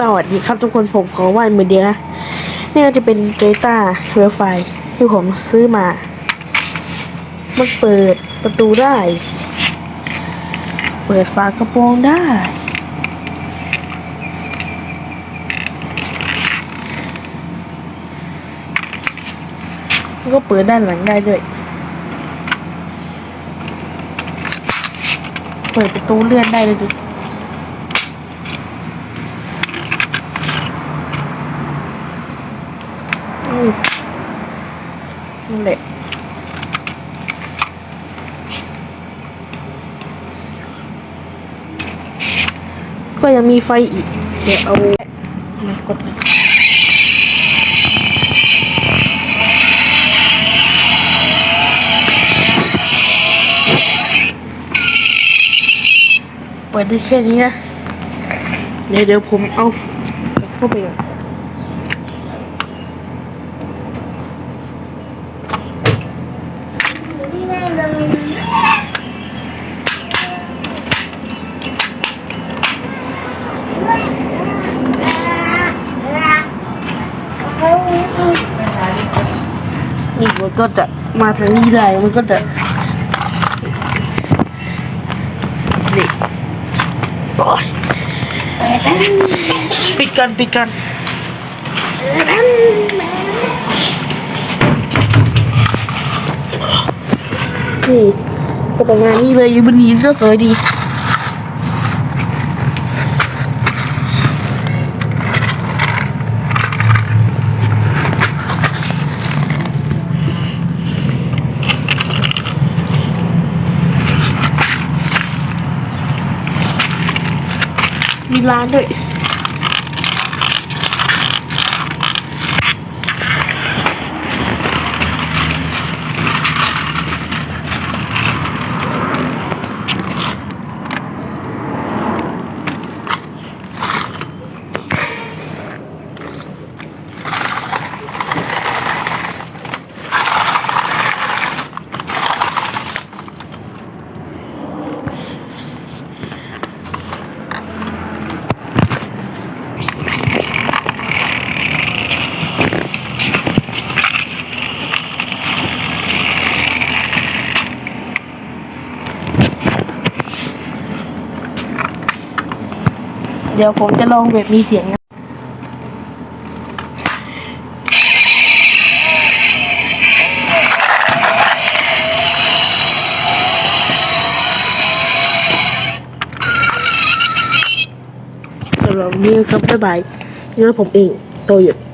สวัสดีครับทุกคนผมขอไหว้มือเดียวนะนี่จะเป็นโตโยต้าเวลไฟที่ผมซื้อมา มันเปิดประตูได้ เปิดฝากระโปรงได้แล้วก็เปิดด้านหลังได้ด้วย เปิดประตูเลื่อนได้เลยดิ นั่นแหละก็ยังมีไฟอีก เดี๋ยวเอามากดเลยเปิดได้แค่นี้นะ เดี๋ยวเดี๋ยวผมเอาเข้าไปก่อน นี่มันก็จะมาทางนี้ได้มันก็จะนี่โอ๊ยปิดกันปิดกันนี่ก็ประมาณนี้เลยอยู่บนนี้ก็สวยดี มีร้านด้วย ดี๋ยวผมจะลองแบบมีเสียงนะสำหรับนี้ครับบ๊ายบายนี่ผมเองโตหยุด